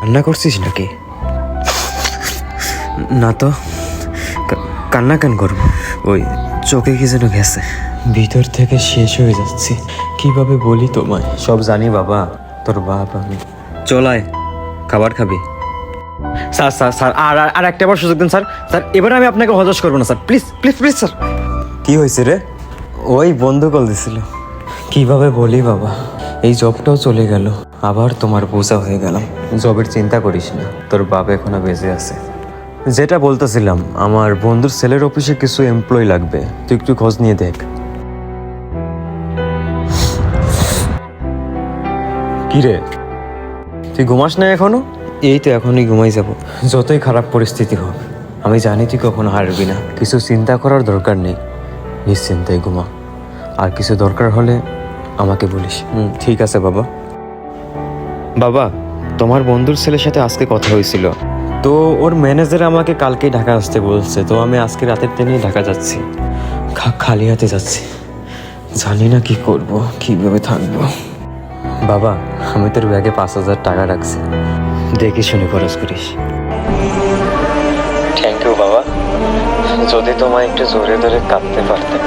কান্না করছিস নাকি? না তো কান্না কেন করব? ওই চোখে কি যেন গেছে। ভিতর থেকে শেষ হয়ে যাচ্ছি। কীভাবে বলি তোমায়? সব জানি বাবা তোর বাপ আমি। চলায় খাবার খাবি। স্যার স্যার স্যার আর আর- একটা বার সুযোগ দিন স্যার। স্যার এবার আমি আপনাকে হতাশ করব না sir. Please please please sir. কি হয়েছে রে? ওই বন্ধু কল দিছিল। কীভাবে বলি বাবা? এই জবটাও চলে গেল। আবার তোমার বোঝা হয়ে গেলাম জবের চিন্তা করিস না তোর বাপ এখনও বেঁচে আছে। যেটা বলতেছিলাম আমার বন্ধুর সেলের অফিসে কিছু এমপ্লয় লাগবে তুই একটু খোঁজ নিয়ে দেখ। কি রে তুই ঘুমাস না এখনও? এই তো এখনই ঘুমাই যাব। যতই খারাপ পরিস্থিতি হোক আমি জানি তুই কখনো হারবি না। কিছু চিন্তা করার দরকার নেই নিশ্চিন্তায় ঘুমা। আর কিছু দরকার হলে আমাকে বলিস। হুম ঠিক আছে বাবা। বাবা তোমার বন্ধুর ছেলের সাথে আজকে কথা হয়েছিল। তো ওর ম্যানেজার আমাকে কালকেই ঢাকা আসতে বলছে তো আমি আজকে রাতের দিনেই ঢাকা যাচ্ছি। খালি হাতে যাচ্ছি। জানি না কি করব কীভাবে থাকব। বাবা আমি তোর ব্যাগে পাঁচ হাজার টাকা রাখছি। দেখে শুনে খরচ করিস। থ্যাংক ইউ বাবা। যদি তোমায় একটু জোরে ধরে কাঁদতে পারতাম।